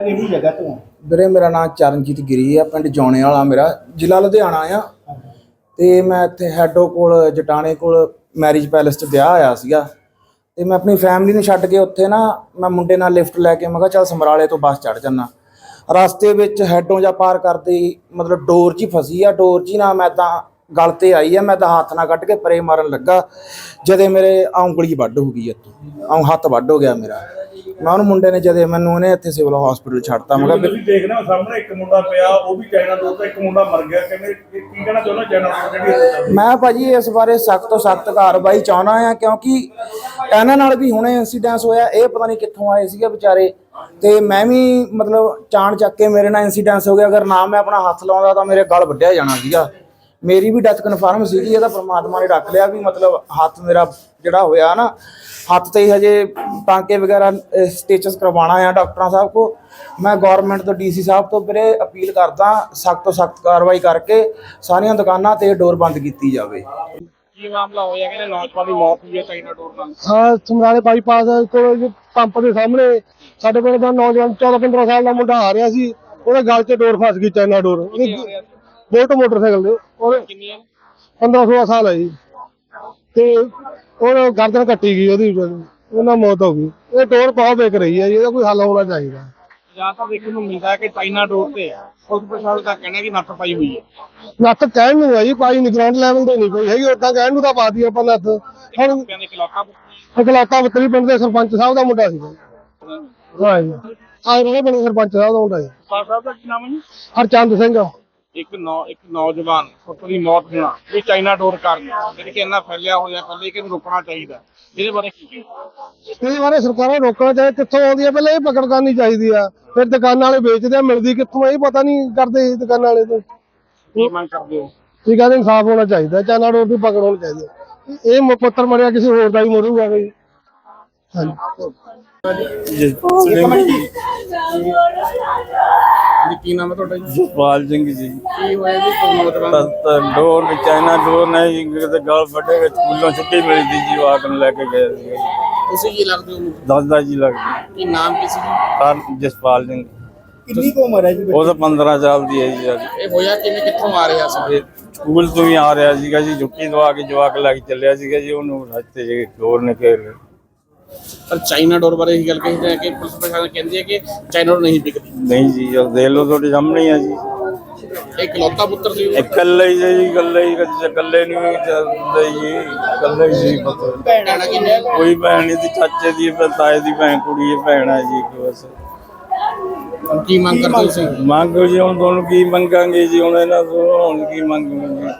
ਕਿਹੜੀ ਜਗ੍ਹਾ ਤੋਂ ਵੀਰੇ, ਮੇਰਾ ਨਾਮ ਚਰਨਜੀਤ ਗਿਰੀ ਆ, ਪਿੰਡ ਜੌਣੇ ਵਾਲਾ ਮੇਰਾ, ਜ਼ਿਲ੍ਹਾ ਲੁਧਿਆਣਾ ਆ। ਤੇ ਮੈਂ ਇੱਥੇ ਹੈਡੋ ਕੋਲ, ਜਟਾਣੇ ਕੋਲ ਮੈਰਿਜ ਪੈਲੇਸ 'ਚ ਵਿਆਹ ਆਇਆ ਸੀਗਾ। ਤੇ ਮੈਂ ਆਪਣੀ ਫੈਮਿਲੀ ਨੂੰ ਛੱਡ ਕੇ ਉੱਥੇ ਨਾ, ਮੈਂ ਮੁੰਡੇ ਨਾਲ ਲਿਫਟ ਲੈ ਕੇ, ਮੈਂ ਕਿਹਾ ਚੱਲ ਸਮਰਾਲੇ ਤੋਂ ਬੱਸ ਚੜ ਜੰਨਾ ਰਸਤੇ ਵਿੱਚ ਹੈਡੋਂ ਜਾਂ ਪਾਰ ਕਰਦੇ ਮਤਲਬ ਡੋਰ 'ਚ ਫਸੀ ਆ, ਡੋਰ 'ਚ ਨਾ ਮੈਂ ਤਾਂ ਗਲ ਤੇ ਆਈ ਆ, ਮੈਂ ਤਾਂ ਹੱਥ ਨਾਲ ਕੱਢ ਕੇ ਪਰੇ ਮਾਰਨ ਲੱਗਾ। ਜਦੇ ਮੇਰੇ ਆਹ ਉਂਗਲੀ ਵੱਢ ਹੋ ਗਈ ਇੱਥੋਂ ਹੱਥ ਵੱਢ ਹੋ ਗਿਆ ਮੇਰਾ। ਮੈਂ ਉਹਨੂੰ ਮੁੰਡੇ ਨੇ ਜਦੇ ਮੈਨੂੰ ਉਹਨੇ ਇੱਥੇ ਸਿਵਲ ਹਸਪੀਟਲ ਛੱਡਤਾ ਮੈਂ ਕਿਹਾ ਵੀ- ਤੁਸੀਂ ਦੇਖਦੇ ਹੋ ਸਾਹਮਣੇ ਇੱਕ ਮੁੰਡਾ ਪਿਆ ਉਹ ਵੀ ਚਾਈਨਾ ਤੇ ਇੱਕ ਮੁੰਡਾ ਮਰ ਗਿਆ ਕਿਵੇਂ ਕੀ ਕੀ ਕਹਿਣਾ ਚਾਹੁੰਦਾ ਚਾਈਨਾ ਜਿਹੜੀ ਮੈਂ ਭਾਜੀ ਇਸ ਬਾਰੇ ਸਖਤ ਤੋਂ ਸਖਤ ਕਾਰਵਾਈ ਚਾਹਣਾ ਆ ਕਿਉਂਕਿ ਇਹਨਾਂ ਨਾਲ ਵੀ ਹੁਣੇ ਇਨਸੀਡੈਂਸ ਹੋਇਆ ਇਹ ਪਤਾ ਨਹੀਂ ਕਿੱਥੋਂ ਆਏ ਸੀਗੇ ਵਿਚਾਰੇ। ਤੇ ਮੈਂ ਵੀ ਮਤਲਬ ਚਾਣ ਚੱਕ ਕੇ ਮੇਰੇ ਨਾਲ ਇਨਸੀਡੈਂਸ ਹੋ ਗਿਆ ਅਗਰ ਨਾ ਮੈਂ ਆਪਣਾ ਹੱਥ ਲਾਉਂਦਾ ਤਾਂ ਮੇਰੇ ਗਲ ਵੱਢਿਆ ਜਾਣਾ ਸੀਗਾ। ਮੇਰੀ ਵੀ ਡੈਥ ਕਨਫਰਮ ਸੀਗੀ ਇਹਦਾ ਪ੍ਰਮਾਤਮਾ ਨੇ ਰੱਖ ਲਿਆ ਵੀ ਮਤਲਬ ਹੱਥ ਮੇਰਾ ਜਿਹੜਾ ਹੋਇਆ ਨਾ ਹੱਥ ਤੇ ਹੀ ਹਜੇ ਟਾਂਕੇ ਵਗੈਰਾ ਸਟੇਚਸ ਕਰਵਾਉਣਾ ਆ ਡਾਕਟਰਾਂ ਸਾਹਿਬ ਕੋ ਮੈਂ ਗਵਰਨਮੈਂਟ ਤੋਂ ਡੀਸੀ ਸਾਹਿਬ ਤੋਂ ਵੀਰੇ ਅਪੀਲ ਕਰਦਾ ਸਖਤ ਤੋਂ ਸਖਤ ਕਾਰਵਾਈ ਕਰਕੇ ਸਾਰੀਆਂ ਦੁਕਾਨਾਂ ਤੇ ਡੋਰ ਬੰਦ ਕੀਤੀ ਜਾਵੇ। ਕੀ ਮਾਮਲਾ ਹੋਇਆ? ਕਹਿੰਦੇ ਨੌਜਵਾਨ ਦੀ ਮੌਤ ਹੋਈ ਹੈ ਚਾਈਨਾ ਡੋਰ ਨਾਲ ਹਾਂ ਸਮਰਾਲੇ ਬਾਈਪਾਸ ਕੋਲ ਜੋ ਪੰਪ ਦੇ ਸਾਹਮਣੇ ਸਾਡੇ ਪਿੰਡ ਦਾ ਨੌਜਵਾਨ 14 15 ਸਾਲ ਦਾ ਮੁੰਡਾ ਆ ਰਿਹਾ ਸੀ ਉਹਦੇ ਗਲ 'ਚ ਡੋਰ ਫਸ ਗਈ ਚਾਈਨਾ ਡੋਰ। ਬੋਟ ਮੋਟਰਸਾਈਕਲ ਦੇ ਉਹਦੇ ਕਿੰਨੀ ਹੈ 15 16 ਸਾਲ ਹੈ ਜੀ। ਤੇ ਉਹ ਗਰਦਨ ਕੱਟੀ ਗਈ ਉਹਦੀ। ਉਹਨਾਂ ਮੌਤ ਹੋ ਗਈ। ਇਹ ਡੋਰ ਬਹੁਤ ਵੇਕ ਰਹੀ ਹੈ ਜੀ ਇਹਦਾ ਕੋਈ ਹੱਲ ਹੋਣਾ ਚਾਹੀਦਾ। ਜਾਂ ਤਾਂ ਦੇਖਣ ਨੂੰ ਮਿਲਦਾ ਹੈ ਕਿ ਚਾਈਨਾ ਡੋਰ ਤੇ ਉਸ ਪ੍ਰਸ਼ਾਸਨ ਦਾ ਕਹਿਣਾ ਕਿ ਨੱਥ ਪਾਈ ਹੋਈ ਹੈ ਨੱਥ ਕਹਿਣ ਨੂੰ ਹੈ ਜੀ ਪਾਈ ਨਹੀਂ ਗਰਾਊਂਡ ਲੈਵਲ ਤੇ ਨਹੀਂ ਕੋਈ ਹੈਗੀ ਉਦਾਂ ਕਹਿਣ ਨੂੰ ਤਾਂ ਪਾਤੀ ਆਪਾਂ ਨੱਥ। ਹੁਣ ਇਕਲੌਤਾ ਬੱਤਰੀ ਪਿੰਡ ਦੇ ਸਰਪੰਚ ਸਾਹਿਬ ਦਾ ਮੁੰਡਾ ਸੀ ਹਾਂ ਜੀ। ਆਹ ਰਹੇ ਪਿੰਡ ਸਰਪੰਚ ਸਾਹਿਬ ਦਾ ਮੁੰਡਾ ਜੀ। ਸਾਹਿਬ ਦਾ ਕੀ ਨਾਮ ਹੈ ਜੀ? ਹਰਚੰਦ ਸਿੰਘ। ਇੱਕ ਨੌ ਇੱਕ ਨੌਜਵਾਨ ਪੁੱਤ ਦੀ ਮੌਤ ਹੋਣਾ ਇਹ ਚਾਈਨਾ ਡੋਰ ਕਾਰਨ ਜਿਹੜੀ ਕਿ ਇੰਨਾ ਫੈਲਿਆ ਹੋਇਆ ਪਹਿਲੇ ਕਿ ਇਹਨੂੰ ਰੋਕਣਾ ਚਾਹੀਦਾ ਇਹਦੇ ਬਾਰੇ ਕੀ ਕਹੋ? ਇਹਦੇ ਬਾਰੇ ਸਰਕਾਰਾਂ ਨੂੰ ਰੋਕਣਾ ਚਾਹੀਦਾ ਕਿੱਥੋਂ ਆਉਂਦੀ ਹੈ? ਪਹਿਲਾਂ ਇਹ ਪਕੜ ਕਰਨੀ ਚਾਹੀਦੀ ਆ ਫਿਰ ਦੁਕਾਨਾਂ ਵਾਲੇ ਵੇਚਦੇ ਆ ਮਿਲਦੀ ਕਿੱਥੋਂ ਆ, ਇਹ ਪਤਾ ਨਹੀਂ ਕਰਦੇ ਇਹ ਦੁਕਾਨਾਂ ਵਾਲੇ ਤੋਂ। ਕੀ ਮੰਗ ਕਰਦੇ ਹੋ? ਠੀਕ ਕਹਿੰਦੇ ਇਨਸਾਫ ਹੋਣਾ ਚਾਹੀਦਾ ਚਾਈਨਾ ਰੋਡ ਦੀ ਪਕੜ ਹੋਣੀ ਚਾਹੀਦੀ ਹੈ। ਇਹ ਮ- ਪੁੱਤਰ ਮਰਿਆ ਕਿਸੇ ਹੋਰ ਦਾ ਵੀ ਮਰੂਗਾ ਬਈ ਹਾਂਜੀ। ਜੀ। ਕੀ ਨਾਮ ਹੈ ਤੁਹਾਡਾ ਜੀ? ਜਸਪਾਲ ਸਿੰਘ ਜੀ। ਕੀ ਹੋਇਆ ਜੀ ਨੌਜਵਾਨ ਤਾਂ ਡੋਰ ਵਿੱਚ ਚਾਈਨਾ ਡੋਰ ਨੇ ਜੀ ਕਿਤੇ ਗਲ ਵੱਡੇ ਵਿੱਚ ਸਕੂਲੋਂ ਛੁੱਟੀ ਮਿਲੀ ਸੀ ਜੀ ਵਾਕ ਨੂੰ ਲੈ ਕੇ ਗਏ ਸੀ। ਤੁਸੀਂ ਕੀ ਲੱਗਦੇ ਹੋ ਦੱਸਦਾ ਜੀ ਲੱਗਦੀ ਕੀ ਨਾਮ ਕੀ ਸੀ? ਤਾਂ ਜਸਪਾਲ ਸਿੰਘ। ਕਿੰਨੀ ਕੁ ਉਮਰ ਹੈ ਜੀ ਉਹ ਤਾਂ 15 ਸਾਲ ਦੀ ਹੈ ਜੀ ਅੱਜ। ਇਹ ਹੋਇਆ ਕਿਵੇਂ ਕਿੱਥੋਂ ਆ ਰਿਹਾ ਸੀ? ਸਕੂਲ ਤੋਂ ਹੀ ਆ ਰਿਹਾ ਸੀਗਾ ਜੀ ਛੁੱਟੀ ਦਵਾ ਕੇ ਜਵਾਕ ਲੈ ਕੇ ਚੱਲਿਆ ਸੀਗਾ ਜੀ ਉਹਨੂੰ ਰਸਤੇ 'ਚ ਡੋਰ ਨੇ ਘੇਰ ਲਿਆ। ਪਰ ਚਾਈਨਾ ਡੋਰ ਬਾਰੇ ਇਹ ਗੱਲ ਕਹੀ ਹੈ ਕਿ ਪੁਲਿਸ ਪ੍ਰਸ਼ਾਸਨ ਕਹਿੰਦੀ ਹੈ ਕਿ ਚਾਈਨਾ ਡੋਰ ਨਹੀਂ ਵਿਕਦੀ। ਨਹੀਂ ਜੀ ਉਹ ਦੇਖ ਲਓ ਤੁਹਾਡੇ ਸਾਹਮਣੇ ਹੀ ਆ ਜੀ। ਇਹ ਇਕਲੌਤਾ ਪੁੱਤਰ ਸੀ ਇਕੱਲੇ ਹੀ ਸੀ ਜੀ ਇਕੱਲੇ ਹੀ ਇਕੱਲੇ ਨਹੀਂ ਚੱਲਦੇ ਜੀ ਇਕੱਲੇ ਹੀ ਸੀ ਪੁੱਤ। ਭੈਣਾਂ ਕਿੰਨੇ ਕੋਈ ਭੈਣ ਨਹੀਂ ਸੀ ਚਾਚੇ ਦੀ ਤਾਏ ਦੀ ਭੈਣ ਕੁੜੀ ਹੈ ਭੈਣ ਹੈ ਜੀ ਇੱਕ ਬਸ। ਕੀ ਮੰਗ ਕਰਦੇ ਤੁਸੀਂ? ਮੰਗੋ ਜੀ ਹੁਣ ਤੁਹਾਨੂੰ ਕੀ ਮੰਗਾਂਗੇ ਜੀ ਹੁਣ ਇਹਨਾਂ ਤੋਂ ਹੁਣ ਕੀ ਮੰਗਾਂਗੇ